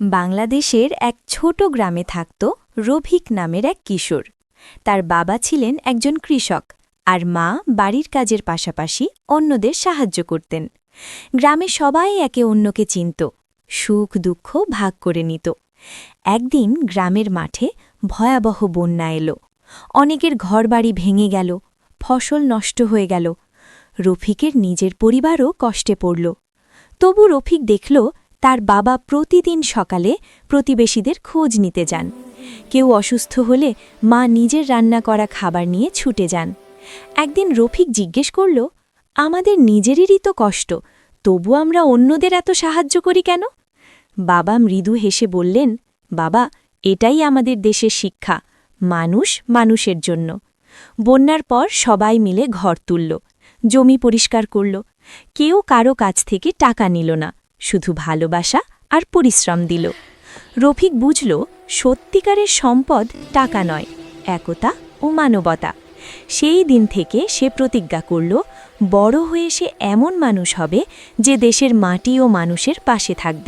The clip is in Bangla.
বাংলাদেশের এক ছোট গ্রামে থাকত রফিক নামের এক কিশোর। তার বাবা ছিলেন একজন কৃষক আর মা বাড়ির কাজের পাশাপাশি অন্যদের সাহায্য করতেন। গ্রামে সবাই একে অন্যকে চিনত, সুখ দুঃখ ভাগ করে নিত। একদিন গ্রামের মাঠে ভয়াবহ বন্যা এলো। অনেকের ঘরবাড়ি ভেঙে গেল, ফসল নষ্ট হয়ে গেল। রফিকের নিজের পরিবারও কষ্টে পড়ল। তবু রফিক দেখল তার বাবা প্রতিদিন সকালে প্রতিবেশীদের খোঁজ নিতে যান। কেউ অসুস্থ হলে মা নিজের রান্না করা খাবার নিয়ে ছুটে যান। একদিন রফিক জিজ্ঞেস করল, আমাদের নিজেরই তো কষ্ট, তবু আমরা অন্যদের এত সাহায্য করি কেন? বাবা মৃদু হেসে বললেন, বাবা, এটাই আমাদের দেশের শিক্ষা, মানুষ মানুষের জন্য। বন্যার পর সবাই মিলে ঘর তুলল, জমি পরিষ্কার করল, কেউ কারও কাছ থেকে টাকা নিল না। শুধু ভালোবাসা আর পরিশ্রম দিল। রফিক বুঝল, সত্যিকারের সম্পদ টাকা নয়, একতা ও মানবতা। সেই দিন থেকে সে প্রতিজ্ঞা করল, বড় হয়ে সে এমন মানুষ হবে যে দেশের মাটি ও মানুষের পাশে থাকবে।